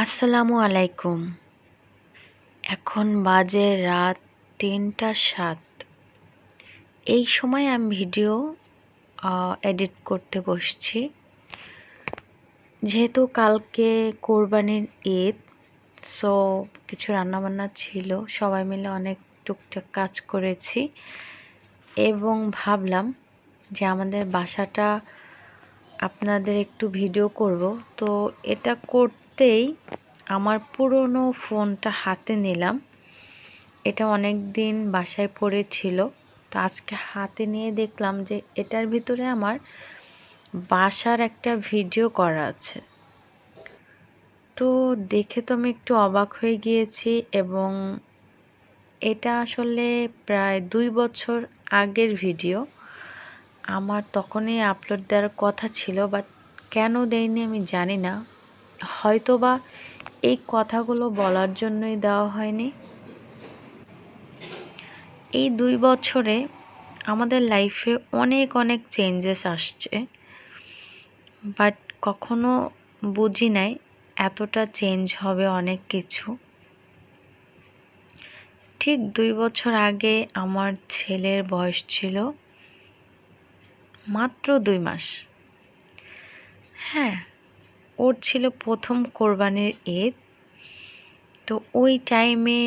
আসসালামু আলাইকুম। এখন বাজে রাত তিনটা সাত। এই সময় আমি ভিডিও এডিট করতে বসছি। যেহেতু কালকে কোরবানির ঈদ, সো কিছু রান্নাবান্না ছিল, সবাই মিলে অনেক টুকটাক কাজ করেছি। এবং ভাবলাম যে আমাদের বাসাটা আপনাদের একটু ভিডিও করব, তো এটা করতেই আমার পুরনো ফোনটা হাতে নিলাম। এটা অনেক দিন বাসায় পড়েছিল। তো আজকে হাতে নিয়ে দেখলাম যে এটার ভিতরে আমার বাসার একটা ভিডিও করা আছে। তো দেখে তো আমি একটু অবাক হয়ে গিয়েছি এবং এটা আসলে প্রায় দুই বছর আগের ভিডিও। আমার তখনই আপলোড দেওয়ার কথা ছিল, বাট কেন দেয়নি আমি জানি না। হয়তো বা এই কথাগুলো বলার জন্যই দেওয়া হয়নি। এই দুই বছরে আমাদের লাইফে অনেক অনেক চেঞ্জেস আসছে বাট কখনো বুঝি নাই এতটা চেঞ্জ হবে অনেক কিছু। ঠিক দুই বছর আগে আমার ছেলের বয়স ছিল মাত্র দুই মাস। হ্যাঁ ওর ছিল প্রথম কোরবানির ঈদ। তো ওই টাইমে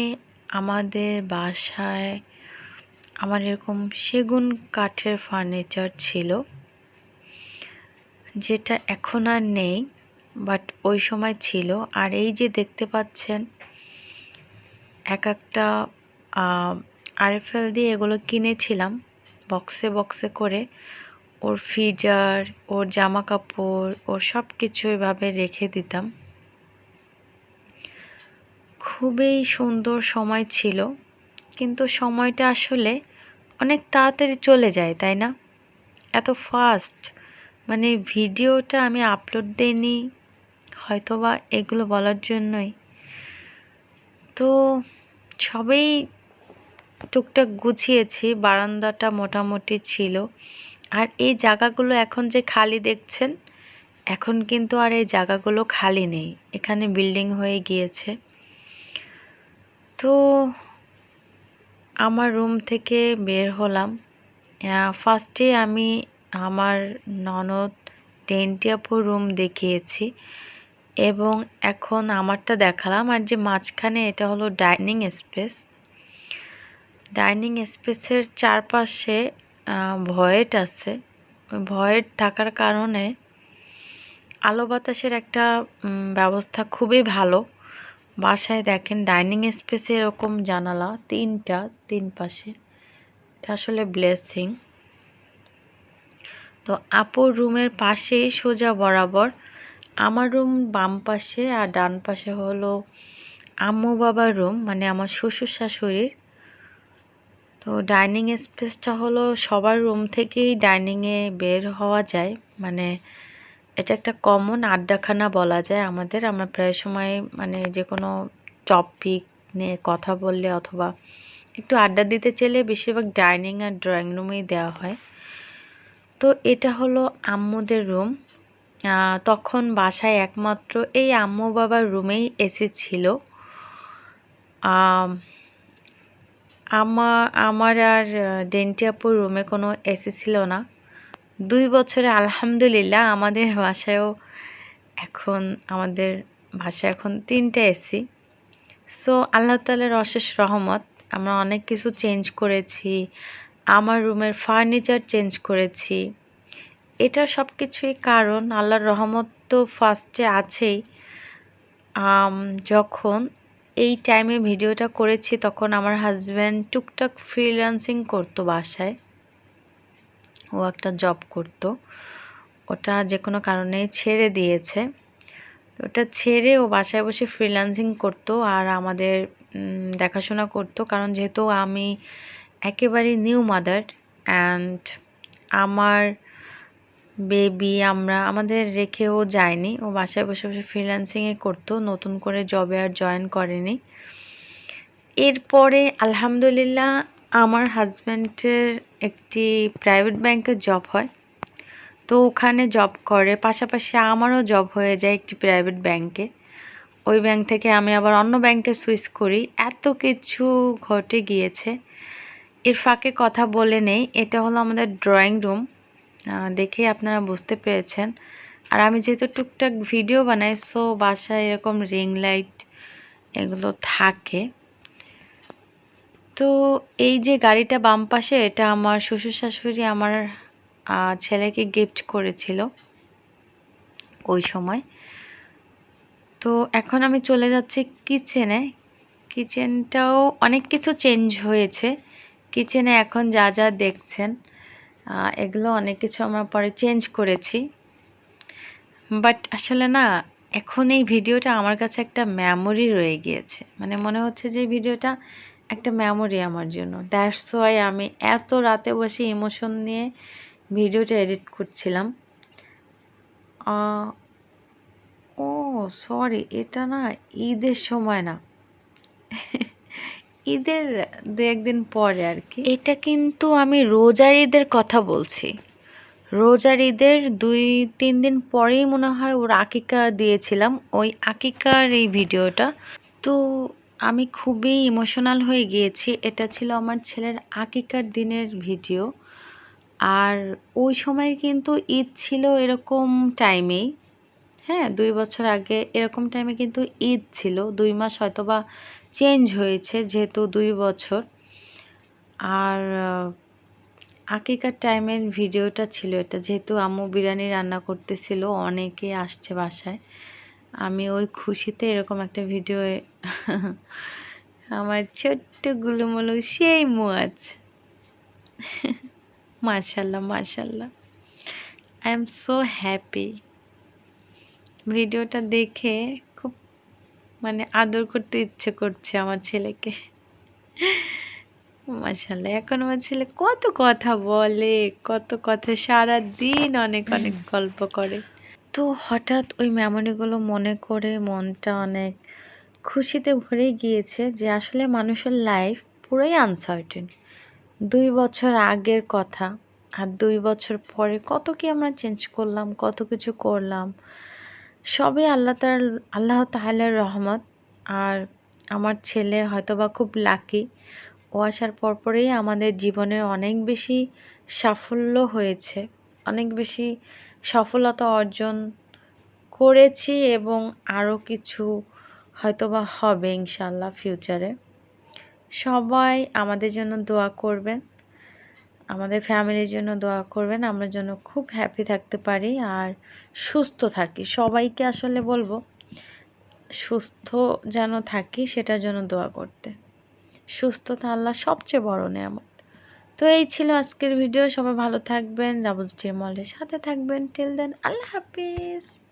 আমাদের বাসায় আমার এরকম সেগুন কাঠের ফার্নিচার ছিল, যেটা এখন আর নেই বাট ওই সময় ছিল। আর এই যে দেখতে পাচ্ছেন, এক একটা আরএফএল দিয়ে এগুলো কিনেছিলাম বক্সে বক্সে করে। ওর ফ্রিজার ওর জামা কাপড় ওর সব কিছু এভাবে রেখে দিতাম। খুবই সুন্দর সময় ছিল, কিন্তু সময়টা আসলে অনেক তাড়াতাড়ি চলে যায়, তাই না? এত ফাস্ট মানে ভিডিওটা আমি আপলোড দিইনি, হয়তোবা এগুলো বলার জন্যই। তো সবেই টুকটাক গুছিয়েছি, বারান্দাটা মোটামুটি ছিল। আর এই জায়গাগুলো এখন যে খালি দেখছেন, এখন কিন্তু আর এই জায়গাগুলো খালি নেই। এখানে বিল্ডিং হয়ে গিয়েছে। তো আমার রুম থেকে বের হলাম। ফার্স্টে আমি আমার ননদ টেন্টিয়াপুর রুম দেখিয়েছি এবং এখন আমারটা দেখালাম। আর যে মাঝখানে এটা হলো ডাইনিং স্পেস। ডাইনিং স্পেসের চারপাশে ভয়েট আছে। ভয়েট থাকার কারণে আলো বাতাসের একটা ব্যবস্থা খুবই ভালো। বাসায় দেখেন, ডাইনিং স্পেসে এরকম জানালা, তিনটা, তিন পাশে। আসলে ব্লেসিং। তো আপুর রুমের পাশেই সোজা বরাবর। আমার রুম বাম পাশে আর ডান পাশে হলো আম্মু বাবার রুম মানে আমার শ্বশুর শাশুড়ির। তো ডাইনিং স্পেসটা হলো সবার রুম থেকেই ডাইনিংয়ে বের হওয়া যায়। মানে এটা একটা কমন আড্ডাখানা বলা যায় আমাদের। আমরা প্রায় সময় মানে যে কোনো টপিক নিয়ে কথা বললে অথবা একটু আড্ডা দিতে চাইলে বেশিরভাগ ডাইনিং আর ড্রয়িং রুমেই দেওয়া হয়। তো এটা হলো আম্মুদের রুম তখন বাসায় একমাত্র এই আম্মু বাবার রুমেই এসি ছিল। আমার আমার আর ডেন্টিয়াপুর রুমে কোনো এসি ছিল না। দুই বছরে আলহামদুলিল্লাহ আমাদের বাসায়ও এখন, আমাদের বাসায় এখন তিনটে এসি সো আল্লাহ তালের অশেষ রহমত, আমরা অনেক কিছু চেঞ্জ করেছি, আমার রুমের ফার্নিচার চেঞ্জ করেছি। এটা সব কিছুই কারণ, আল্লাহর রহমত তো ফার্স্টে আছেই। যখন এই টাইমে ভিডিওটা করেছি, তখন আমার হাজব্যান্ড টুকটাক ফ্রিল্যান্সিং করতো বাসায়। ও একটা জব করত। ওটা যে কোনো কারণে ছেড়ে দিয়েছে। ওটা ছেড়ে ও বাসায় বসে ফ্রিল্যান্সিং করতো আর আমাদের দেখাশোনা করতো। কারণ যেহেতু আমি একেবারেই নিউ মাদার অ্যান্ড আমার বেবি আমরা, আমাদের রেখেও যায়নি। ও বাসায় বসে বসে ফ্রিল্যান্সিংয়ে করতো, নতুন করে জবে আর জয়েন করেনি। এরপরে আলহামদুলিল্লাহ আমার হাজব্যান্ডের একটি প্রাইভেট ব্যাংকের জব হয়। তো ওখানে জব করে, পাশাপাশি আমারও জব হয়ে যায় একটি প্রাইভেট ব্যাংকে ওই ব্যাংক থেকে আমি আবার অন্য ব্যাংকে সুইচ করি। এত কিছু ঘটে গিয়েছে। এর ফাঁকে কথা বলে নেই। এটা হলো আমাদের ড্রয়িং রুম দেখে আপনারা বুঝতে পেরেছেন। আর আমি যেহেতু টুকটাক ভিডিও বানাই সো বাসায় এরকম রিং লাইট এগুলো থাকে। তো এই যে গাড়িটা বাম পাশে, এটা আমার শ্বশুর শাশুড়ি আমার ছেলেকে গিফট করেছিল ওই সময়। তো এখন আমি চলে যাচ্ছি কিচেনে কিচেনটাও অনেক কিছু চেঞ্জ হয়েছে। কিচেনে এখন যা যা দেখছেন। এগুলো অনেক কিছু আমরা পরে চেঞ্জ করেছি। বাট আসলে না, এখন এই ভিডিওটা আমার কাছে একটা মেমোরি রয়ে গিয়েছে। মানে মনে হচ্ছে যে ভিডিওটা একটা মেমোরি আমার জন্য। দ্যাটস ওয়াই আমি এত রাতে বসে ইমোশন নিয়ে ভিডিওটা এডিট করছিলাম। ও সরি এটা না ঈদের সময় না। ঈদের দু একদিন পরে আর কি। এটা কিন্তু আমি রোজার ঈদের কথা বলছি। রোজার ঈদের দুই, তিন দিন পরেই মনে হয় ওর আকিকা দিয়েছিলাম, ওই আকিকার এই ভিডিওটা। তো আমি খুবই ইমোশনাল হয়ে গিয়েছি। এটা ছিল আমার ছেলের আকিকার দিনের ভিডিও। আর ওই সময় কিন্তু ঈদ ছিল এরকম টাইমেই হ্যাঁ দুই বছর আগে এরকম টাইমে কিন্তু ঈদ ছিল। দুই মাস হয়তো বা চেঞ্জ হয়েছে যেহেতু দুই বছর। আর আকিকার টাইমের ভিডিওটা ছিল এটা। যেহেতু আম্মু বিরিয়ানি রান্না করতেছিল অনেকে আসছে বাসায়। আমি ওই খুশিতে এরকম একটা ভিডিও আমার ছোট্ট গুলুমুলু সেই মুয়াজ। মাশাল্লাহ মাশাল্লাহ। আই এম সো হ্যাপি ভিডিওটা দেখে মানে আদর করতে ইচ্ছে করছে আমার ছেলেকে। মাশাল্লাহ এখন আমার ছেলে কত কথা বলে, কত কথা সারা দিন অনেক অনেক গল্প করে। তো হঠাৎ ওই মেমোরিগুলো মনে করে মনটা অনেক খুশিতে ভরে গিয়েছে যে আসলে মানুষের লাইফ পুরোই আনসার্টেন দুই বছর আগের কথা আর দুই বছর পরে কত কি আমরা চেঞ্জ করলাম, কত কিছু করলাম। সবই আল্লাহ তার, আল্লাহ তাহলের রহমত। আর আমার ছেলে হয়তোবা খুব লাকি ও আসার পরপরেই আমাদের জীবনের অনেক বেশি সাফল্য হয়েছে। অনেক বেশি সফলতা অর্জন করেছি এবং আরও কিছু হয়তোবা হবে ইনশাল্লাহ ফিউচারে সবাই আমাদের জন্য দোয়া করবেন। আমাদের ফ্যামিলির জন্য দোয়া করবেন, আমরা যেন খুব হ্যাপি থাকতে পারি আর সুস্থ থাকি। সবাইকে আসলে বলব, সুস্থ যেন থাকি সেটার জন্য দোয়া করতে। সুস্থতা আল্লাহ সবচেয়ে বড় নেয়ামত। তো এই ছিল আজকের ভিডিও সবাই ভালো থাকবেন। রাবুজ মলের সাথে থাকবেন। টিল দেন আল্লাহ হাফিজ।